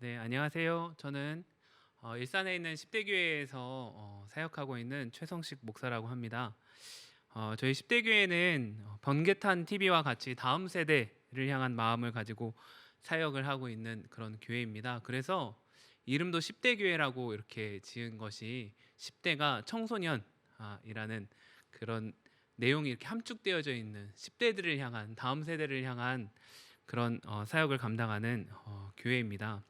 네, 안녕하세요. 저는 어, 일산에 있는 10대 교회에서 어, 사역하고 있는 최성식 목사라고 합니다. 어, 저희 10대 교회는 어, 번개탄 TV와 같이 다음 세대를 향한 마음을 가지고 사역을 하고 있는 그런 교회입니다. 그래서 이름도 10대 교회라고 이렇게 지은 것이 10대가 청소년이라는 그런 내용이 이렇게 함축되어져 있는 10대들을 향한 다음 세대를 향한 그런 어, 사역을 감당하는 어, 교회입니다.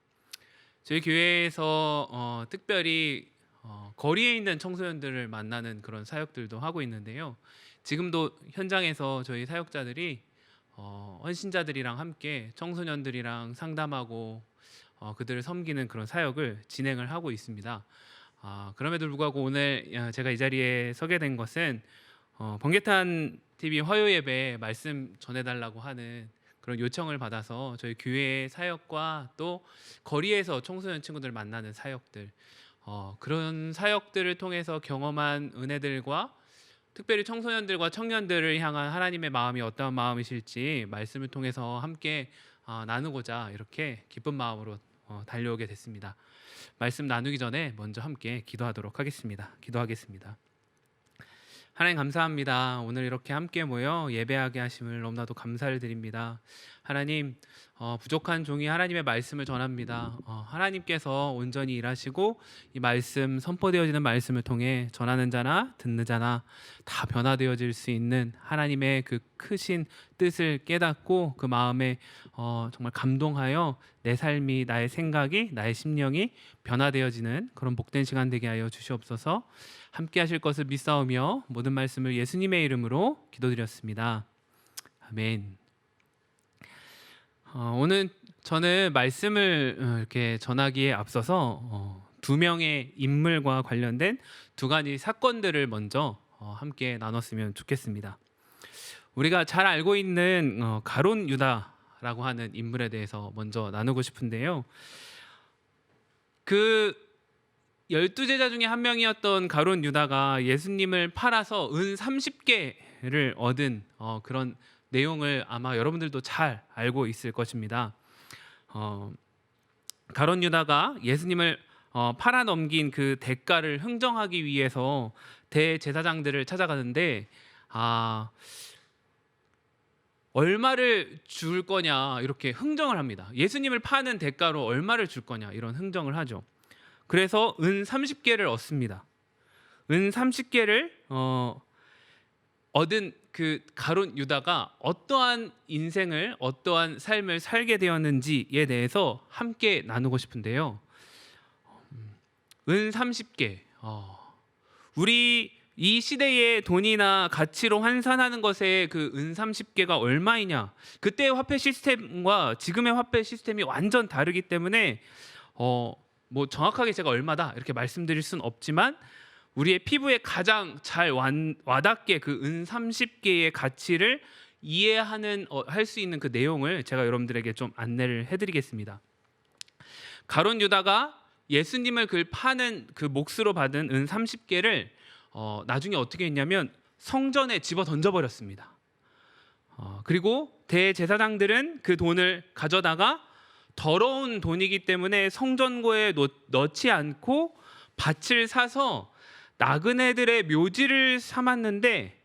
저희 교회에서 어, 특별히 어, 거리에 있는 청소년들을 만나는 그런 사역들도 하고 있는데요. 지금도 현장에서 저희 사역자들이 어, 헌신자들이랑 함께 청소년들이랑 상담하고 어, 그들을 섬기는 그런 사역을 진행을 하고 있습니다. 아, 그럼에도 불구하고 오늘 어, 제가 이 자리에 서게 된 것은 어, 번개탄 TV 화요 예배 말씀 전해달라고 하는 그런 요청을 받아서 저희 교회의 사역과 또 거리에서 청소년 친구들 만나는 사역들 어, 그런 사역들을 통해서 경험한 은혜들과 특별히 청소년들과 청년들을 향한 하나님의 마음이 어떠한 마음이실지 말씀을 통해서 함께 어, 나누고자 이렇게 기쁜 마음으로 어, 달려오게 됐습니다. 말씀 나누기 전에 먼저 함께 기도하도록 하겠습니다. 기도하겠습니다. 하나님 감사합니다. 오늘 이렇게 함께 모여 예배하게 하심을 너무나도 감사를 드립니다. 하나님 어, 부족한 종이 하나님의 말씀을 전합니다. 어, 하나님께서 온전히 일하시고 이 말씀 선포되어지는 말씀을 통해 전하는 자나 듣는 자나 다 변화되어질 수 있는 하나님의 그 크신 뜻을 깨닫고 그 마음에 어, 정말 감동하여 내 삶이 나의 생각이 나의 심령이 변화되어지는 그런 복된 시간 되게 하여 주시옵소서. 함께 하실 것을 믿사오며 모든 말씀을 예수님의 이름으로 기도드렸습니다. 아멘. 어, 오늘 저는 말씀을 어, 이렇게 전하기에 앞서서 어, 두 명의 인물과 관련된 두 가지 사건들을 먼저 어, 함께 나눴으면 좋겠습니다. 우리가 잘 알고 있는 어, 가론 유다라고 하는 인물에 대해서 먼저 나누고 싶은데요. 그 열두 제자 중에 한 명이었던 가론 유다가 예수님을 팔아서 은 30개를 얻은 어, 그런 내용을 아마 여러분들도 잘 알고 있을 것입니다. 어, 가론 유다가 예수님을 어, 팔아 넘긴 그 대가를 흥정하기 위해서 대제사장들을 찾아가는데 아 얼마를 줄 거냐 이렇게 흥정을 합니다. 예수님을 파는 대가로 얼마를 줄 거냐 이런 흥정을 하죠. 그래서 은 30개를 얻습니다. 은 30개를 어, 얻은 그 가론 유다가 어떠한 인생을 어떠한 삶을 살게 되었는지에 대해서 함께 나누고 싶은데요. 음, 은 30개. 어, 우리 이 시대의 돈이나 가치로 환산하는 것의 그은 30개가 얼마이냐? 그때의 화폐 시스템과 지금의 화폐 시스템이 완전 다르기 때문에 어, 뭐 정확하게 제가 얼마다 이렇게 말씀드릴 수는 없지만 우리의 피부에 가장 잘 와닿게 그 은 30개의 가치를 이해하는 어, 할수 있는 그 내용을 제가 여러분들에게 좀 안내를 해드리겠습니다. 가론 유다가 예수님을 그 파는 그 몫으로 받은 은 30개를 어, 나중에 어떻게 했냐면 성전에 집어 던져버렸습니다. 어, 그리고 대제사장들은 그 돈을 가져다가 더러운 돈이기 때문에 성전고에 놓, 넣지 않고 밭을 사서 나그네들의 묘지를 삼았는데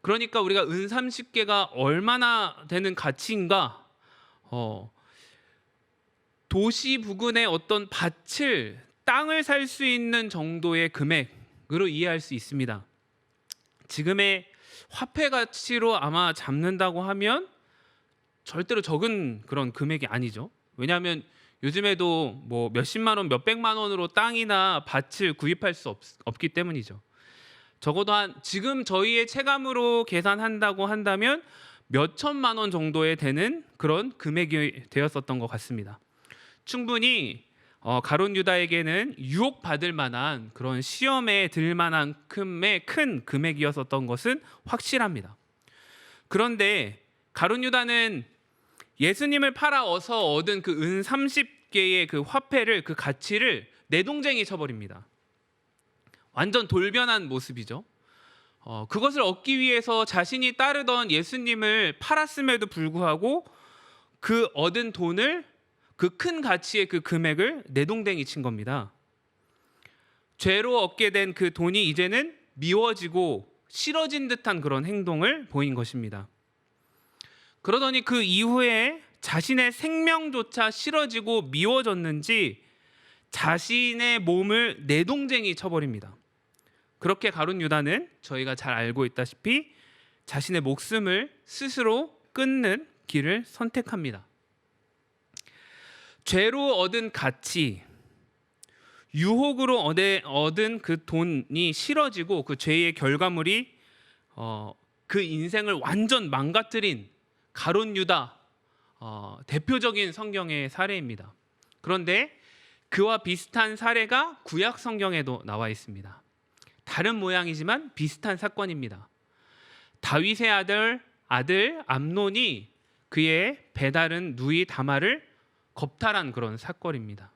그러니까 우리가 은 30개가 얼마나 되는 가치인가 어, 도시 부근의 어떤 밭을 땅을 살 수 있는 정도의 금액으로 이해할 수 있습니다. 지금의 화폐 가치로 아마 잡는다고 하면 절대로 적은 그런 금액이 아니죠. 왜냐하면 요즘에도 뭐 몇십만 원, 몇백만 원으로 땅이나 밭을 구입할 수 없, 없기 때문이죠. 적어도 한 지금 저희의 체감으로 계산한다고 한다면 몇 천만 원 정도에 되는 그런 금액이 되었었던 것 같습니다. 충분히 어, 가론 유다에게는 유혹 받을 만한 그런 시험에 들 만한큼의 큰 금액이었었던 것은 확실합니다. 그런데 가론 유다는 예수님을 팔아서 얻은 그 은 30개의 그 화폐를 그 가치를 내동쟁이 쳐버립니다. 완전 돌변한 모습이죠. 어, 그것을 얻기 위해서 자신이 따르던 예수님을 팔았음에도 불구하고 그 얻은 돈을 그 큰 가치의 그 금액을 내동댕이 친 겁니다. 죄로 얻게 된 그 돈이 이제는 미워지고 싫어진 듯한 그런 행동을 보인 것입니다. 그러더니 그 이후에 자신의 생명조차 싫어지고 미워졌는지 자신의 몸을 내동댕이 쳐버립니다. 그렇게 가룟 유다는 저희가 잘 알고 있다시피 자신의 목숨을 스스로 끊는 길을 선택합니다. 죄로 얻은 가치, 유혹으로 얻은 그 돈이 싫어지고 그 죄의 결과물이 어, 그 인생을 완전 망가뜨린 가론 유다 어, 대표적인 성경의 사례입니다. 그런데 그와 비슷한 사례가 구약 성경에도 나와 있습니다. 다른 모양이지만 비슷한 사건입니다. 다윗의 아들 아들 암논이 그의 배다른 누이 다말을 겁탈한 그런 사건입니다.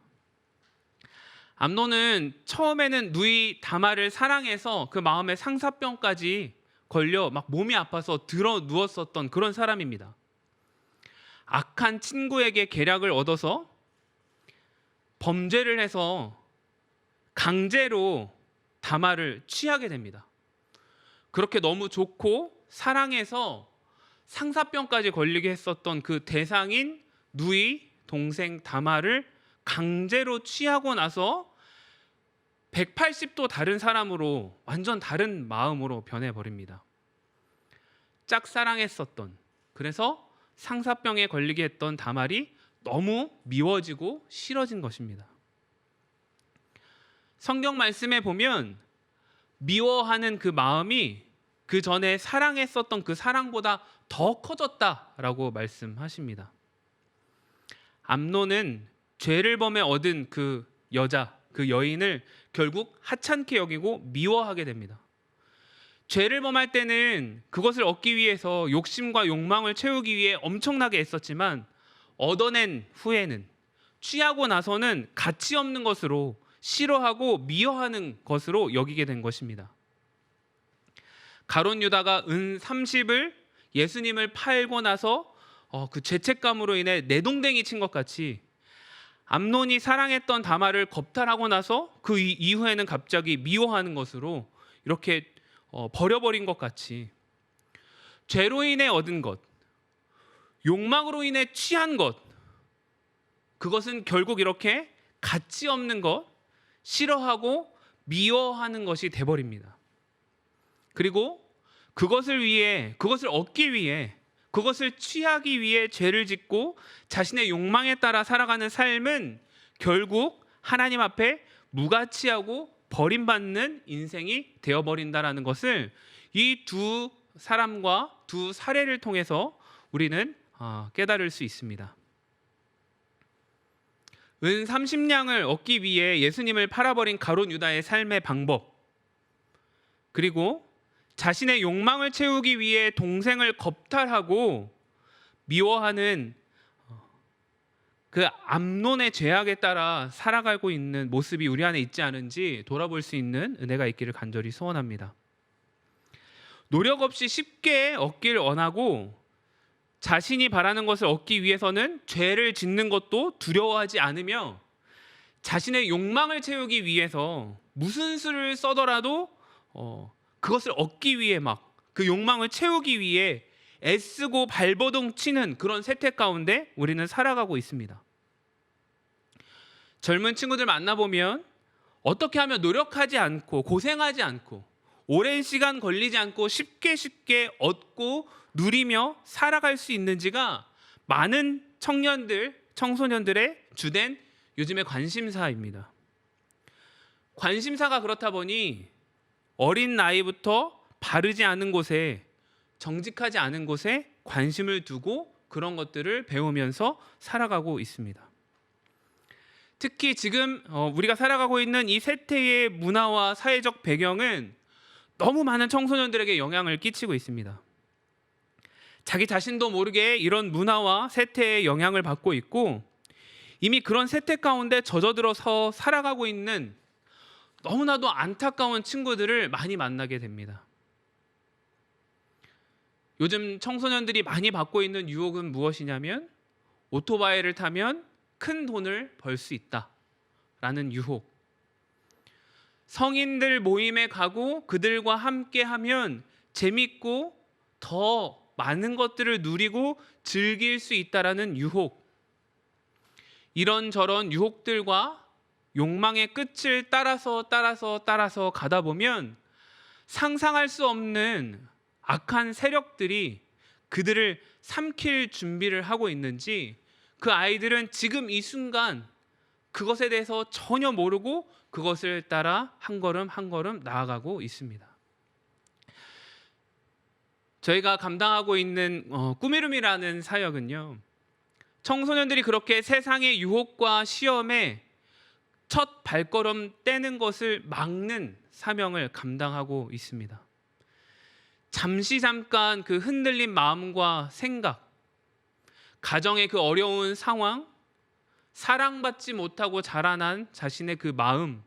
암논은 처음에는 누이 다말을 사랑해서 그 마음에 상사병까지 걸려 막 몸이 아파서 들어 누웠었던 그런 사람입니다. 악한 친구에게 계략을 얻어서 범죄를 해서 강제로 다말을 취하게 됩니다. 그렇게 너무 좋고 사랑해서 상사병까지 걸리게 했었던 그 대상인 누이 동생 다말을 강제로 취하고 나서 180도 다른 사람으로 완전 다른 마음으로 변해 버립니다. 짝사랑했었던 그래서 상사병에 걸리게 했던 다말이 너무 미워지고 싫어진 것입니다. 성경 말씀에 보면 미워하는 그 마음이 그 전에 사랑했었던 그 사랑보다 더 커졌다라고 말씀하십니다. 암노는 죄를 범해 얻은 그 여자, 그 여인을 결국 하찮게 여기고 미워하게 됩니다. 죄를 범할 때는 그것을 얻기 위해서 욕심과 욕망을 채우기 위해 엄청나게 애썼지만 얻어낸 후에는 취하고 나서는 가치 없는 것으로 싫어하고 미워하는 것으로 여기게 된 것입니다. 가론 유다가 은 30을 예수님을 팔고 나서 어, 그 죄책감으로 인해 내동댕이 친 것 같이 암론이 사랑했던 다말을 겁탈하고 나서 그 이- 이후에는 갑자기 미워하는 것으로 이렇게 어, 버려버린 것 같이 죄로 인해 얻은 것, 욕망으로 인해 취한 것, 그것은 결국 이렇게 가치 없는 것, 싫어하고 미워하는 것이 돼버립니다. 그리고 그것을 위해, 그것을 얻기 위해, 그것을 취하기 위해 죄를 짓고 자신의 욕망에 따라 살아가는 삶은 결국 하나님 앞에 무가치하고 버림받는 인생이 되어버린다라는 것을 이 두 사람과 두 사례를 통해서 우리는 어, 깨달을 수 있습니다. 은 30냥을 얻기 위해 예수님을 팔아버린 가론 유다의 삶의 방법 그리고 자신의 욕망을 채우기 위해 동생을 겁탈하고 미워하는 어, 그 암론의 죄악에 따라 살아가고 있는 모습이 우리 안에 있지 않은지 돌아볼 수 있는 은혜가 있기를 간절히 소원합니다. 노력 없이 쉽게 얻기를 원하고 자신이 바라는 것을 얻기 위해서는 죄를 짓는 것도 두려워하지 않으며 자신의 욕망을 채우기 위해서 무슨 수를 써더라도 어, 그것을 얻기 위해 막 그 욕망을 채우기 위해 애쓰고 발버둥 치는 그런 세태 가운데 우리는 살아가고 있습니다. 젊은 친구들 만나보면 어떻게 하면 노력하지 않고 고생하지 않고 오랜 시간 걸리지 않고 쉽게 쉽게 얻고 누리며 살아갈 수 있는지가 많은 청년들, 청소년들의 주된 요즘의 관심사입니다. 관심사가 그렇다 보니 어린 나이부터 바르지 않은 곳에 정직하지 않은 곳에 관심을 두고 그런 것들을 배우면서 살아가고 있습니다. 특히 지금 어, 우리가 살아가고 있는 이 세태의 문화와 사회적 배경은 너무 많은 청소년들에게 영향을 끼치고 있습니다. 자기 자신도 모르게 이런 문화와 세태의 영향을 받고 있고 이미 그런 세태 가운데 젖어들어서 살아가고 있는 너무나도 안타까운 친구들을 많이 만나게 됩니다. 요즘 청소년들이 많이 받고 있는 유혹은 무엇이냐면 오토바이를 타면 큰 돈을 벌 수 있다 라는 유혹. 성인들 모임에 가고 그들과 함께 하면 재밌고 더 많은 것들을 누리고 즐길 수 있다라는 유혹. 이런저런 유혹들과 욕망의 끝을 따라서 따라서 따라서 가다 보면 상상할 수 없는 악한 세력들이 그들을 삼킬 준비를 하고 있는지 그 아이들은 지금 이 순간 그것에 대해서 전혀 모르고 그것을 따라 한 걸음 한 걸음 나아가고 있습니다. 저희가 감당하고 있는 어, 꾸미름이라는 사역은요. 청소년들이 그렇게 세상의 유혹과 시험에 첫 발걸음 떼는 것을 막는 사명을 감당하고 있습니다. 잠시 잠깐 그 흔들린 마음과 생각, 가정의 그 어려운 상황, 사랑받지 못하고 자라난 자신의 그 마음,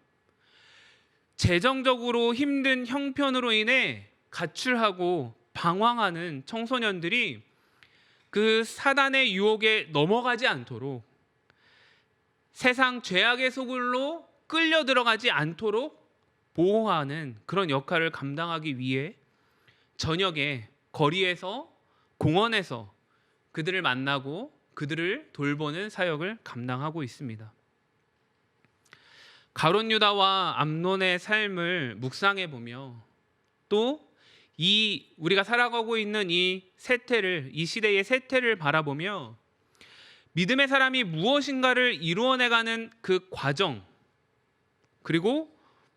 재정적으로 힘든 형편으로 인해 가출하고 방황하는 청소년들이 그 사단의 유혹에 넘어가지 않도록 세상 죄악의 소굴로 끌려 들어가지 않도록 보호하는 그런 역할을 감당하기 위해 저녁에 거리에서 공원에서 그들을 만나고 그들을 돌보는 사역을 감당하고 있습니다. 가론 유다와 암논의 삶을 묵상해 보며 또 이 우리가 살아가고 있는 이 세태를 이 시대의 세태를 바라보며 믿음의 사람이 무엇인가를 이루어내가는 그 과정 그리고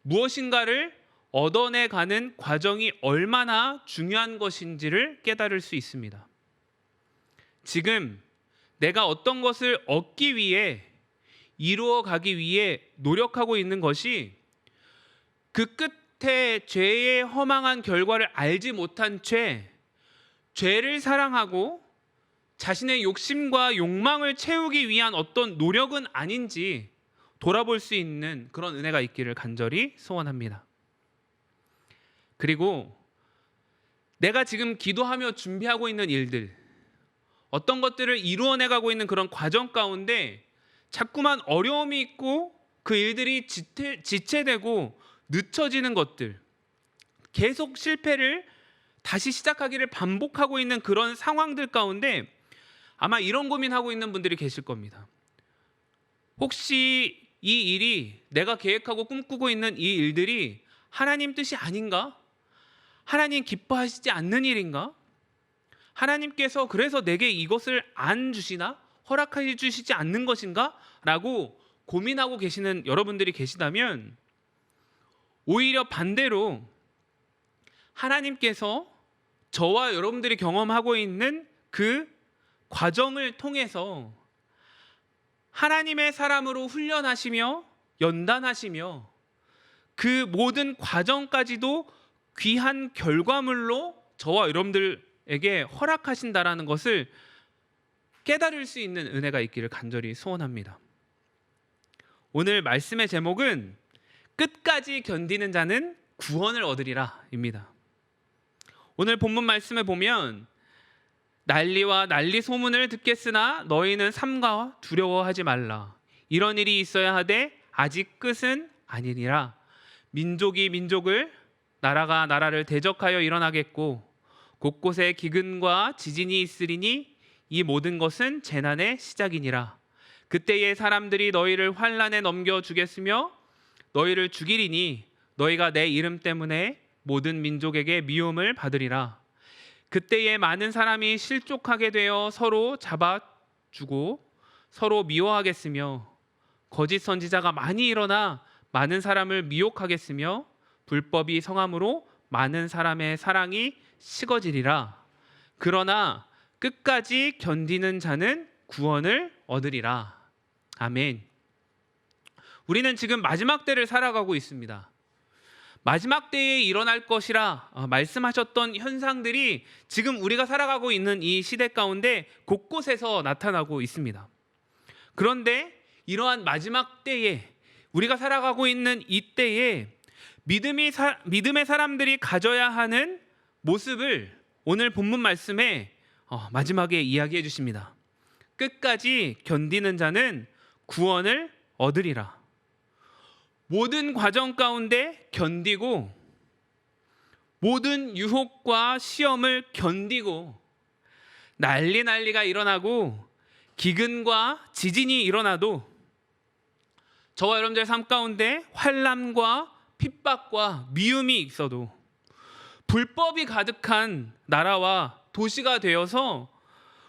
무엇인가를 얻어내가는 과정이 얼마나 중요한 것인지를 깨달을 수 있습니다. 지금 내가 어떤 것을 얻기 위해 이루어 가기 위해 노력하고 있는 것이 그 끝에 죄의 허망한 결과를 알지 못한 죄, 죄를 사랑하고 자신의 욕심과 욕망을 채우기 위한 어떤 노력은 아닌지 돌아볼 수 있는 그런 은혜가 있기를 간절히 소원합니다. 그리고 내가 지금 기도하며 준비하고 있는 일들, 어떤 것들을 이루어내 가고 있는 그런 과정 가운데 자꾸만 어려움이 있고 그 일들이 지체, 지체되고 늦춰지는 것들, 계속 실패를 다시 시작하기를 반복하고 있는 그런 상황들 가운데 아마 이런 고민하고 있는 분들이 계실 겁니다. 혹시 이 일이 내가 계획하고 꿈꾸고 있는 이 일들이 하나님 뜻이 아닌가? 하나님 기뻐하시지 않는 일인가? 하나님께서 그래서 내게 이것을 안 주시나? 허락해 주시지 않는 것인가? 라고 고민하고 계시는 여러분들이 계시다면 오히려 반대로 하나님께서 저와 여러분들이 경험하고 있는 그 과정을 통해서 하나님의 사람으로 훈련하시며 연단하시며 그 모든 과정까지도 귀한 결과물로 저와 여러분들에게 허락하신다라는 것을 깨달을 수 있는 은혜가 있기를 간절히 소원합니다. 오늘 말씀의 제목은 끝까지 견디는 자는 구원을 얻으리라입니다. 오늘 본문 말씀에 보면 난리와 난리 소문을 듣겠으나 너희는 삼가 두려워하지 말라. 이런 일이 있어야 하되 아직 끝은 아니니라. 민족이 민족을 나라가 나라를 대적하여 일어나겠고 곳곳에 기근과 지진이 있으리니 이 모든 것은 재난의 시작이니라. 그때에 사람들이 너희를 환란에 넘겨 주겠으며 너희를 죽이리니 너희가 내 이름 때문에 모든 민족에게 미움을 받으리라. 그때에 많은 사람이 실족하게 되어 서로 잡아 주고 서로 미워하겠으며 거짓 선지자가 많이 일어나 많은 사람을 미혹하겠으며 불법이 성함으로 많은 사람의 사랑이 식어지리라. 그러나 끝까지 견디는 자는 구원을 얻으리라. 아멘. 우리는 지금 마지막 때를 살아가고 있습니다. 마지막 때에 일어날 것이라 어, 말씀하셨던 현상들이 지금 우리가 살아가고 있는 이 시대 가운데 곳곳에서 나타나고 있습니다. 그런데 이러한 마지막 때에 우리가 살아가고 있는 이 때에 믿음이 사, 믿음의 사람들이 가져야 하는 모습을 오늘 본문 말씀에 어, 마지막에 이야기해 주십니다. 끝까지 견디는 자는 구원을 얻으리라. 모든 과정 가운데 견디고 모든 유혹과 시험을 견디고 난리 난리가 일어나고 기근과 지진이 일어나도 저와 여러분들의 삶 가운데 환란과 핍박과 미움이 있어도 불법이 가득한 나라와 도시가 되어서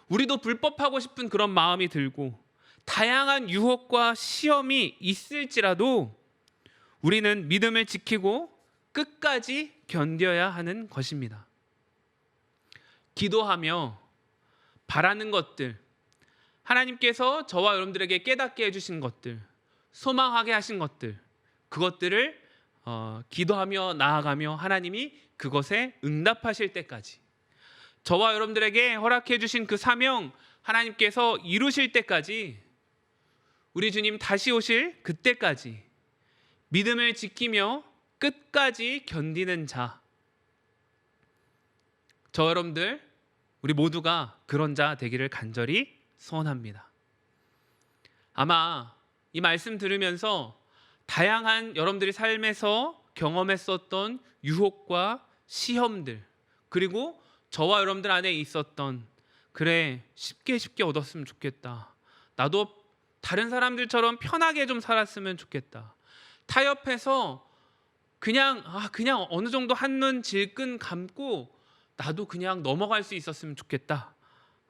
우리도 불법하고 싶은 그런 마음이 들고 다양한 유혹과 시험이 있을지라도 우리는 믿음을 지키고 끝까지 견뎌야 하는 것입니다. 기도하며 바라는 것들, 하나님께서 저와 여러분들에게 깨닫게 해주신 것들, 소망하게 하신 것들, 그것들을 어, 기도하며 나아가며 하나님이 그것에 응답하실 때까지 저와 여러분들에게 허락해 주신 그 사명 하나님께서 이루실 때까지 우리 주님 다시 오실 그때까지 믿음을 지키며 끝까지 견디는 자. 저 여러분들 우리 모두가 그런 자 되기를 간절히 소원합니다. 아마 이 말씀 들으면서 다양한 여러분들이 삶에서 경험했었던 유혹과 시험들 그리고 저와 여러분들 안에 있었던 그래 쉽게 쉽게 얻었으면 좋겠다. 나도 다른 사람들처럼 편하게 좀 살았으면 좋겠다. 타협해서 그냥 아 그냥 어느 정도 한눈 질끈 감고 나도 그냥 넘어갈 수 있었으면 좋겠다.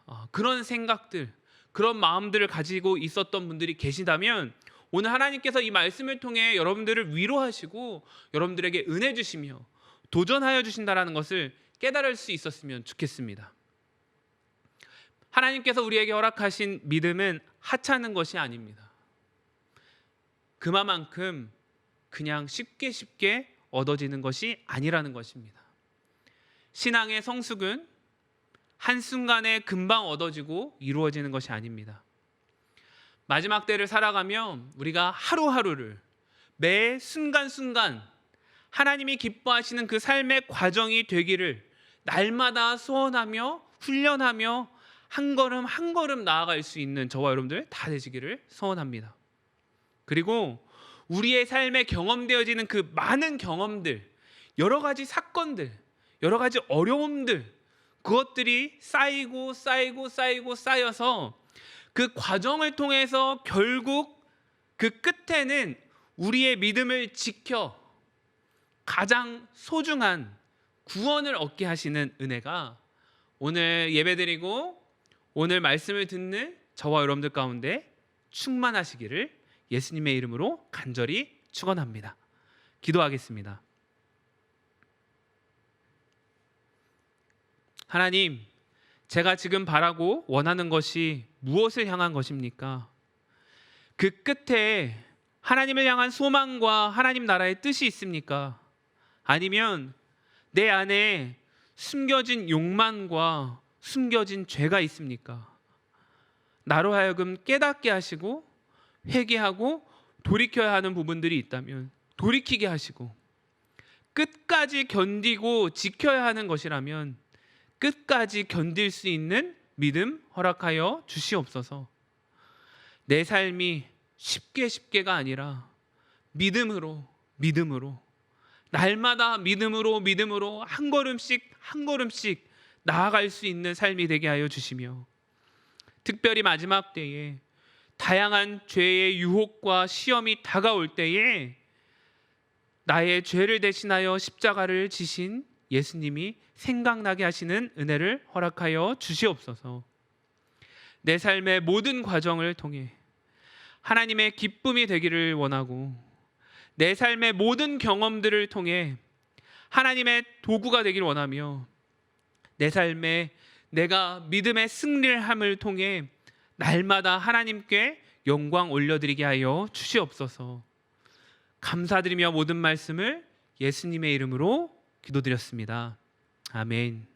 아, 그런 생각들, 그런 마음들을 가지고 있었던 분들이 계시다면 오늘 하나님께서 이 말씀을 통해 여러분들을 위로하시고 여러분들에게 은혜 주시며 도전하여 주신다라는 것을 깨달을 수 있었으면 좋겠습니다. 하나님께서 우리에게 허락하신 믿음은 하찮은 것이 아닙니다. 그만큼 그냥 쉽게 쉽게 얻어지는 것이 아니라는 것입니다. 신앙의 성숙은 한순간에 금방 얻어지고 이루어지는 것이 아닙니다. 마지막 때를 살아가면 우리가 하루하루를 매 순간순간 하나님이 기뻐하시는 그 삶의 과정이 되기를 날마다 소원하며 훈련하며 한 걸음 한 걸음 나아갈 수 있는 저와 여러분들 다 되시기를 소원합니다. 그리고 우리의 삶에 경험되어지는 그 많은 경험들, 여러 가지 사건들, 여러 가지 어려움들, 그것들이 쌓이고 쌓이고 쌓이고 쌓여서 그 과정을 통해서 결국 그 끝에는 우리의 믿음을 지켜 가장 소중한 구원을 얻게 하시는 은혜가 오늘 예배드리고 오늘 말씀을 듣는 저와 여러분들 가운데 충만하시기를 예수님의 이름으로 간절히 축원합니다. 기도하겠습니다. 하나님, 제가 지금 바라고 원하는 것이 무엇을 향한 것입니까? 그 끝에 하나님을 향한 소망과 하나님 나라의 뜻이 있습니까? 아니면 내 안에 숨겨진 욕망과 숨겨진 죄가 있습니까? 나로 하여금 깨닫게 하시고 회개하고 돌이켜야 하는 부분들이 있다면 돌이키게 하시고 끝까지 견디고 지켜야 하는 것이라면 끝까지 견딜 수 있는 믿음 허락하여 주시옵소서. 내 삶이 쉽게 쉽게가 아니라 믿음으로 믿음으로 날마다 믿음으로 믿음으로 한 걸음씩 한 걸음씩 나아갈 수 있는 삶이 되게 하여 주시며 특별히 마지막 때에 다양한 죄의 유혹과 시험이 다가올 때에 나의 죄를 대신하여 십자가를 지신 예수님이 생각나게 하시는 은혜를 허락하여 주시옵소서. 내 삶의 모든 과정을 통해 하나님의 기쁨이 되기를 원하고 내 삶의 모든 경험들을 통해 하나님의 도구가 되길 원하며 내 삶에 내가 믿음의 승리를 함을 통해 날마다 하나님께 영광 올려드리게 하여 주시옵소서. 감사드리며 모든 말씀을 예수님의 이름으로 기도드렸습니다. 아멘.